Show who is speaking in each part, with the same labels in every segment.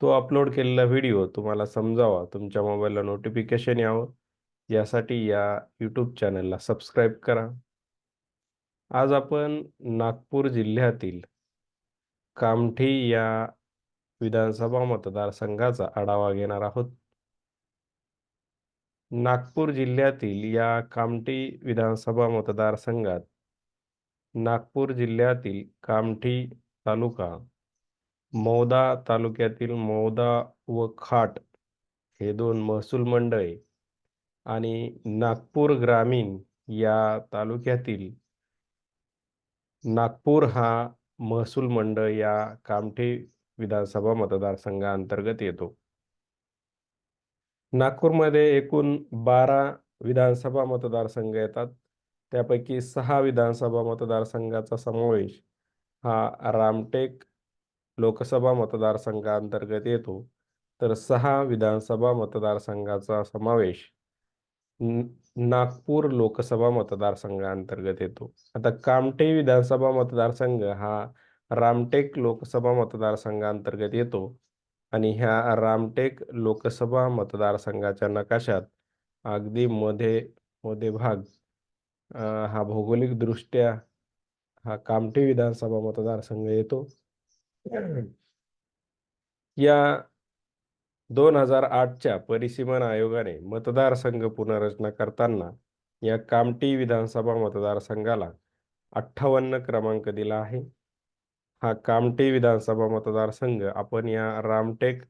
Speaker 1: तो अपलोड केलेला व्हिडिओ तुम्हाला समजावा. तुमच्या मोबाईलला नोटिफिकेशन यावं. यासाठी या यूट्यूब चॅनलला सबस्क्राईब करा. आज आपण नागपूर जिल्ह्यातील कामठी या विधानसभा मतदारसंघाचा आढावा घेणार आहोत. नागपूर जिल्ह्यातील या कामठी विधानसभा मतदारसंघात नागपूर जिल्ह्यातील कामठी तालुका मौदा तालुक्यातील मौदा व खाट हे दोन महसूल मंडळे आणि नागपूर ग्रामीण या तालुक्यातील नागपूर हा महसूल मंडळ या कामठी विधानसभा मतदारसंघाअंतर्गत येतो. नागपूरमध्ये एकूण बारा विधानसभा मतदारसंघ येतात. त्यापैकी सहा विधानसभा मतदारसंघाचा समावेश हा रामटेक लोकसभा मतदारसंघाअंतर्गत येतो तर सहा विधानसभा मतदारसंघाचा समावेश नागपूर लोकसभा मतदारसंघाअंतर्गत येतो. आता कामटे विधानसभा मतदारसंघ हा रामटेक लोकसभा मतदारसंघाअंतर्गत येतो आणि ह्या रामटेक लोकसभा मतदारसंघाच्या नकाशात अगदी मध्ये मध्ये भाग हा भौगोलिकदृष्ट्या हा कामटे विधानसभा मतदारसंघ येतो. या दोन हजार आठच्या परिसीमन आयोगाने मतदारसंघ पुनर्रचना करताना या कामटी विधानसभा मतदारसंघाला अठ्ठावन्न क्रमांक दिला आहे. हा कामटी विधानसभा मतदारसंघ आपण या रामटेक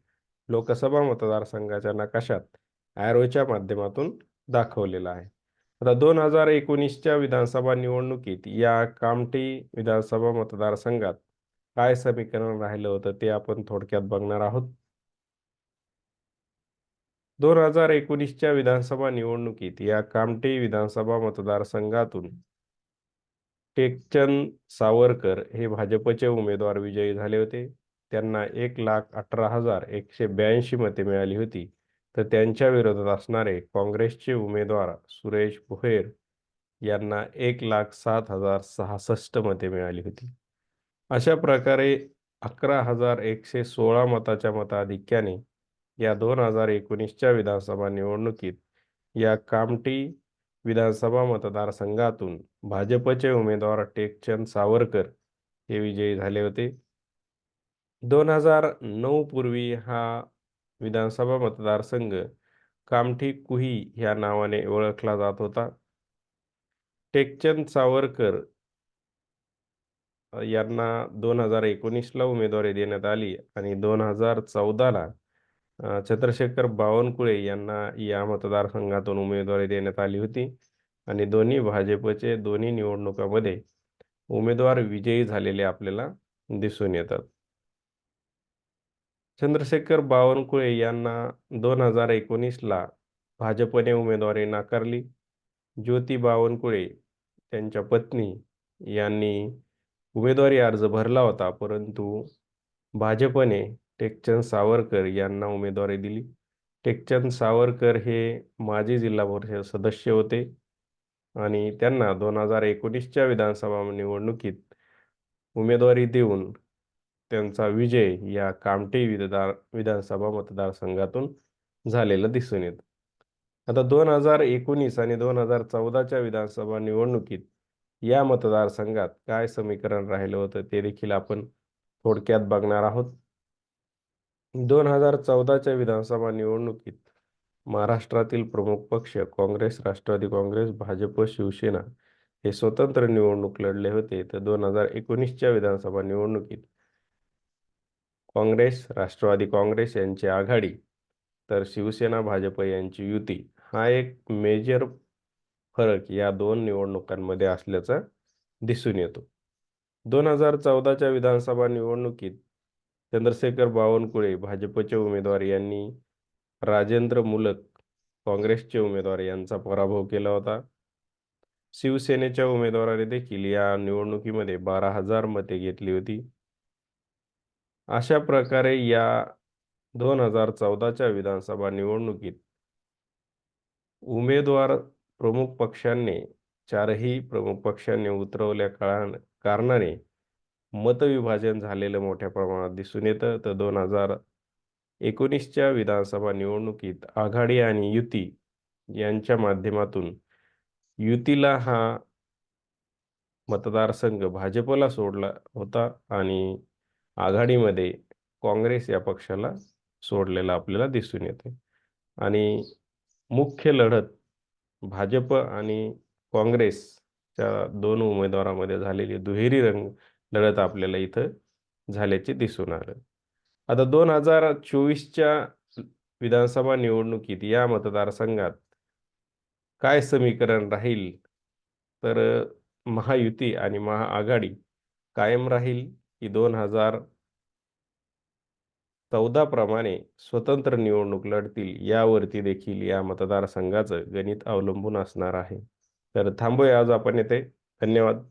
Speaker 1: लोकसभा मतदारसंघाच्या नकाशात ॲरोच्या माध्यमातून दाखवलेला आहे. आता दोन हजार एकोणीसच्या विधानसभा निवडणुकीत या कामटी विधानसभा मतदारसंघात काय समीकरण राहिलं होतं ते आपण थोडक्यात बघणार आहोत. दोन हजार एकोणीसच्या विधानसभा निवडणुकीत या कामटे विधानसभा मतदारसंघातून टेकचंद सावरकर हे भाजपचे उमेदवार विजयी झाले होते. त्यांना एक लाख अठरा हजार एकशे ब्याऐंशी मते मिळाली होती. तर त्यांच्या विरोधात असणारे काँग्रेसचे उमेदवार सुरेश भोहेर यांना एक लाख सात हजार सहासष्ट मते मिळाली होती. अशा प्रकारे अकरा हजार एकशे सोळा मताच्या मताधिक्याने या दोन हजार एकोणीसच्या विधानसभा निवडणुकीत या कामठी विधानसभा मतदारसंघातून भाजपचे उमेदवार टेकचंद सावरकर हे विजयी झाले होते. दोन हजार नऊ पूर्वी हा विधानसभा मतदारसंघ कामठी कुही ह्या नावाने ओळखला जात होता. टेकचंद सावरकर यांना दोन हजार एकोणीसला उमेदवारी देण्यात आली आणि दोन हजार चौदाला चंद्रशेखर बावनकुळे यांना या मतदारसंघातून उमेदवारी देण्यात आली होती आणि दोन्ही भाजपचे दोन्ही निवडणुकामध्ये उमेदवार विजयी झालेले आपल्याला दिसून येतात. चंद्रशेखर बावनकुळे यांना दोन हजार एकोणीसला भाजपने उमेदवारी नाकारली. ज्योती बावनकुळे त्यांच्या पत्नी यांनी उमेदवारी अर्ज भरला होता परंतु भाजपने टेकचंद सावरकर यांना उमेदवारी दिली. टेकचंद सावरकर हे माजी जिल्हा परिषद सदस्य होते आणि त्यांना दोन हजार एकोणीसच्या विधानसभा निवडणुकीत उमेदवारी देऊन त्यांचा विजय या कामटे विधान विधानसभा मतदारसंघातून झालेला दिसून येत. आता दोन हजार एकोणीस आणि दोन हजार चौदाच्या विधानसभा निवडणुकीत या मतदारसंघात काय समीकरण राहिलं होतं ते देखील आपण थोडक्यात बघणार आहोत. दोन हजार चौदाच्या विधानसभा निवडणुकीत महाराष्ट्रातील प्रमुख पक्ष काँग्रेस राष्ट्रवादी काँग्रेस भाजप शिवसेना हे स्वतंत्र निवडणूक लढले होते. तर दोन हजार एकोणीसच्या विधानसभा निवडणुकीत काँग्रेस राष्ट्रवादी काँग्रेस यांची आघाडी तर शिवसेना भाजप यांची युती हा एक मेजर फरक या दोन निवडणुकांमध्ये असल्याचा दिसून येतो. दोन हजार चौदाच्या विधानसभा निवडणुकीत चंद्रशेखर बावनकुळे भाजपचे उमेदवार यांनी राजेंद्र मुलक काँग्रेसचे उमेदवार यांचा पराभव केला होता. शिवसेनेच्या उमेदवाराने देखील या निवडणुकीमध्ये बारा हजार मते घेतली होती. अशा प्रकारे या दोन हजार चौदाच्या विधानसभा निवडणुकीत उमेदवार प्रमुख पक्षांनी चारही प्रमुख पक्षांनी उतरवल्या काळा कारणाने मतविभाजन झालेलं मोठ्या प्रमाणात दिसून येतं. तर दोन हजार एकोणीसच्या विधानसभा निवडणुकीत आघाडी आणि युती यांच्या माध्यमातून युतीला हा मतदारसंघ भाजपला सोडला होता आणि आघाडीमध्ये काँग्रेस या पक्षाला सोडलेला आपल्याला दिसून येते. आणि मुख्य लढत भाजप आणि काँग्रेसच्या दोन उमेदवारामध्ये झालेली दुहेरी रंग लढत आपल्याला इथं झाल्याचे दिसून आलं. आता दोन हजार चोवीसच्या विधानसभा निवडणुकीत या मतदारसंघात काय समीकरण राहील? तर महायुती आणि महाआघाडी कायम राहील की दोन हजार चौदा प्रमाणे स्वतंत्र निवडणूक लढतील यावरती देखील या मतदारसंघाचं गणित अवलंबून असणार आहे. तर थांबूया आज आपण येथे. धन्यवाद.